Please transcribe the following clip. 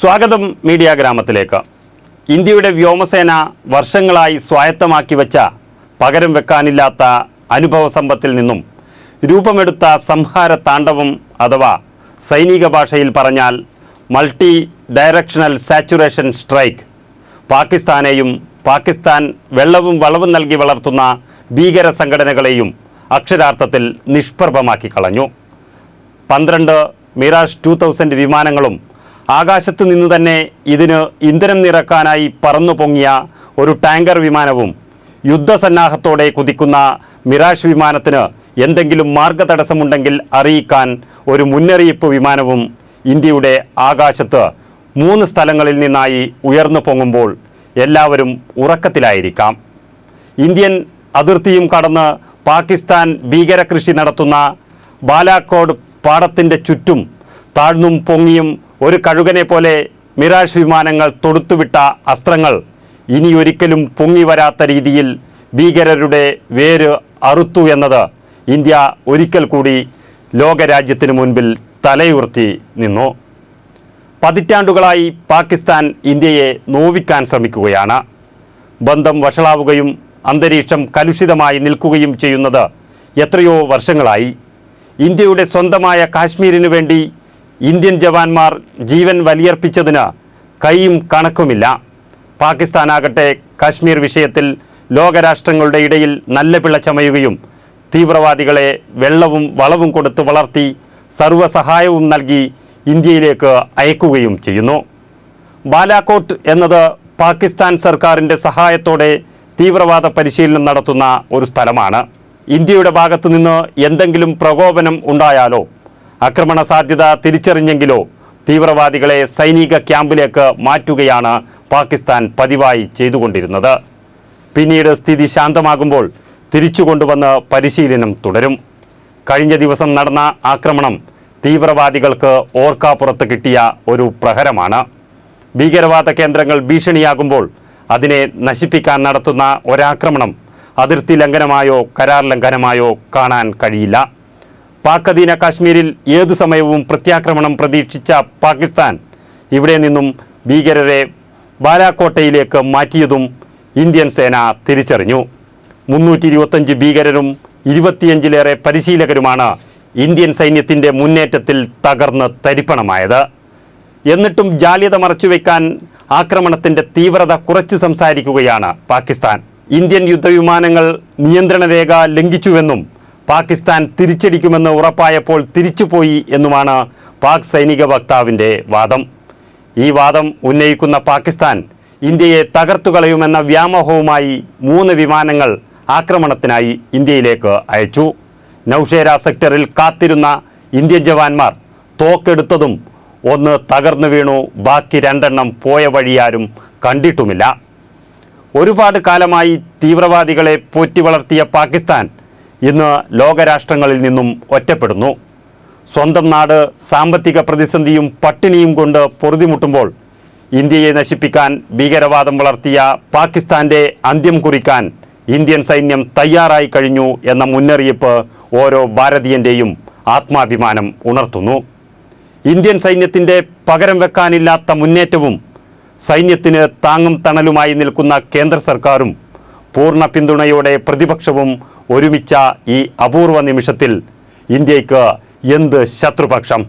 സ്വാഗതം മീഡിയ ഗ്രാമത്തിലേക്ക്. ഇന്ത്യയുടെ വ്യോമസേന വർഷങ്ങളായി സ്വായത്തമാക്കി വച്ച പകരം വെക്കാനില്ലാത്ത അനുഭവ സമ്പത്തിൽ നിന്നും രൂപമെടുത്ത സംഹാര താണ്ഡവം അഥവാ സൈനിക ഭാഷയിൽ പറഞ്ഞാൽ മൾട്ടി ഡയറക്ഷണൽ സാച്ചുറേഷൻ സ്ട്രൈക്ക് പാകിസ്ഥാനെയും പാകിസ്ഥാൻ വെള്ളവും വളവും നൽകി വളർത്തുന്ന ഭീകര സംഘടനകളെയും അക്ഷരാർത്ഥത്തിൽ നിഷ്പ്രഭമാക്കി കളഞ്ഞു. പന്ത്രണ്ട് മിറാഷ് ടു തൗസൻഡ് വിമാനങ്ങളും ആകാശത്തു നിന്ന് തന്നെ ഇതിന് ഇന്ധനം നിറക്കാനായി പറന്നു പൊങ്ങിയ ഒരു ടാങ്കർ വിമാനവും യുദ്ധസന്നാഹത്തോടെ കുതിക്കുന്ന മിറാഷ് വിമാനത്തിന് എന്തെങ്കിലും മാർഗതടസ്സമുണ്ടെങ്കിൽ അറിയിക്കാൻ ഒരു മുന്നറിയിപ്പ് വിമാനവും ഇന്ത്യയുടെ ആകാശത്ത് മൂന്ന് സ്ഥലങ്ങളിൽ നിന്നായി ഉയർന്നു പൊങ്ങുമ്പോൾ എല്ലാവരും ഉറക്കത്തിലായിരിക്കാം. ഇന്ത്യൻ അതിർത്തിയും കടന്ന് പാകിസ്ഥാൻ ഭീകരകൃഷി നടത്തുന്ന ബാലാക്കോട് പാടത്തിന്റെ ചുറ്റും താഴ്ന്നും പൊങ്ങിയും ഒരു കഴുകനെ പോലെ മിറാഷ് വിമാനങ്ങൾ തൊടുത്തുവിട്ട അസ്ത്രങ്ങൾ ഇനിയൊരിക്കലും പൊങ്ങി വരാത്ത രീതിയിൽ ഭീകരരുടെ വേര് അറുത്തു എന്നത് ഇന്ത്യ ഒരിക്കൽ കൂടി ലോകരാജ്യത്തിനു മുൻപിൽ തലയുയർത്തി നിന്നു. പതിറ്റാണ്ടുകളായി പാകിസ്ഥാൻ ഇന്ത്യയെ നോവിക്കാൻ ശ്രമിക്കുകയാണ്. ബന്ധം വഷളാവുകയും അന്തരീക്ഷം കലുഷിതമായി നിൽക്കുകയും ചെയ്യുന്നത് എത്രയോ വർഷങ്ങളായി. ഇന്ത്യയുടെ സ്വന്തമായ കാശ്മീരിനു വേണ്ടി ഇന്ത്യൻ ജവാന്മാർ ജീവൻ വലിയർപ്പിച്ചതിന് കൈയും കണക്കുമില്ല. പാകിസ്ഥാനാകട്ടെ കാശ്മീർ വിഷയത്തിൽ ലോകരാഷ്ട്രങ്ങളുടെ ഇടയിൽ നല്ല പിള്ള ചമയുകയും തീവ്രവാദികളെ വെള്ളവും വളവും കൊടുത്ത് വളർത്തി സർവസഹായവും നൽകി ഇന്ത്യയിലേക്ക് അയക്കുകയും ചെയ്യുന്നു. ബാലാക്കോട്ട് എന്നത് പാകിസ്ഥാൻ സർക്കാരിന്റെ സഹായത്തോടെ തീവ്രവാദ പരിശീലനം നടത്തുന്ന ഒരു സ്ഥലമാണ്. ഇന്ത്യയുടെ ഭാഗത്തു നിന്ന് എന്തെങ്കിലും പ്രകോപനം ഉണ്ടായാലോ ആക്രമണ സാധ്യത തിരിച്ചറിഞ്ഞെങ്കിലോ തീവ്രവാദികളെ സൈനിക ക്യാമ്പിലേക്ക് മാറ്റുകയാണ് പാകിസ്ഥാൻ പതിവായി ചെയ്തുകൊണ്ടിരുന്നത്. പിന്നീട് സ്ഥിതി ശാന്തമാകുമ്പോൾ തിരിച്ചു കൊണ്ടുവന്ന് പരിശീലനം തുടരും. കഴിഞ്ഞ ദിവസം നടന്ന ആക്രമണം തീവ്രവാദികൾക്ക് ഓർക്കാപ്പുറത്ത് കിട്ടിയ ഒരു പ്രഹരമാണ്. ഭീകരവാദ കേന്ദ്രങ്ങൾ ഭീഷണിയാകുമ്പോൾ അതിനെ നശിപ്പിക്കാൻ നടത്തുന്ന ഒരാക്രമണം അതിർത്തി ലംഘനമായോ കരാർ ലംഘനമായോ കാണാൻ കഴിയില്ല. പാക് കാശ്മീരിൽ ഏതു സമയവും പ്രത്യാക്രമണം പ്രതീക്ഷിച്ച പാകിസ്ഥാൻ ഇവിടെ നിന്നും ഭീകരരെ ബാലാക്കോട്ടയിലേക്ക് മാറ്റിയതും ഇന്ത്യൻ സേന തിരിച്ചറിഞ്ഞു. മുന്നൂറ്റി ഇരുപത്തഞ്ച് ഭീകരരും ഇരുപത്തിയഞ്ചിലേറെ പരിശീലകരുമാണ് ഇന്ത്യൻ സൈന്യത്തിന്റെ മുന്നേറ്റത്തിൽ തകർന്ന് തരിപ്പണമായത്. എന്നിട്ടും ജാള്യത മറച്ചുവെക്കാൻ ആക്രമണത്തിന്റെ തീവ്രത കുറച്ച് സംസാരിക്കുകയാണ് പാകിസ്ഥാൻ. ഇന്ത്യൻ യുദ്ധവിമാനങ്ങൾ നിയന്ത്രണ രേഖ ലംഘിച്ചുവെന്നും പാകിസ്ഥാൻ തിരിച്ചടിക്കുമെന്ന് ഉറപ്പായപ്പോൾ തിരിച്ചുപോയി എന്നുമാണ് പാക് സൈനിക വക്താവിന്റെ വാദം. ഈ വാദം ഉന്നയിക്കുന്ന പാകിസ്ഥാൻ ഇന്ത്യയെ തകർത്തുകളയുമെന്ന വ്യാമോഹവുമായി മൂന്ന് വിമാനങ്ങൾ ആക്രമണത്തിനായി ഇന്ത്യയിലേക്ക് അയച്ചു. നൌഷേര സെക്ടറിൽ കാത്തിരുന്ന ഇന്ത്യൻ ജവാന്മാർ തോക്കെടുത്തതും ഒന്ന് തകർന്നു വീണു ബാക്കി രണ്ടെണ്ണം പോയ വഴിയാരും കണ്ടിട്ടുമില്ല. ഒരുപാട് കാലമായി തീവ്രവാദികളെ പോറ്റി വളർത്തിയ പാകിസ്ഥാൻ ഇന്ന് ലോകരാഷ്ട്രങ്ങളിൽ നിന്നും ഒറ്റപ്പെടുന്നു. സ്വന്തം നാട് സാമ്പത്തിക പ്രതിസന്ധിയും പട്ടിണിയും കൊണ്ട് പൊറുതിമുട്ടുമ്പോൾ ഇന്ത്യയെ നശിപ്പിക്കാൻ ഭീകരവാദം വളർത്തിയ പാകിസ്ഥാന്റെ അന്ത്യം കുറിക്കാൻ ഇന്ത്യൻ സൈന്യം തയ്യാറായി കഴിഞ്ഞു എന്ന മുന്നറിയിപ്പ് ഓരോ ഭാരതീയന്റെയും ആത്മാഭിമാനം ഉണർത്തുന്നു. ഇന്ത്യൻ സൈന്യത്തിന്റെ പകരം വെക്കാനില്ലാത്ത മുന്നേറ്റവും സൈന്യത്തിന് താങ്ങും തണലുമായി നിൽക്കുന്ന കേന്ദ്ര സർക്കാരും പൂർണ പിന്തുണയോടെ പ്രതിപക്ഷവും ഒരുമിച്ച ഈ അപൂർവ നിമിഷത്തിൽ ഇന്ത്യയ്ക്ക് എന്ത് ശത്രുപക്ഷം?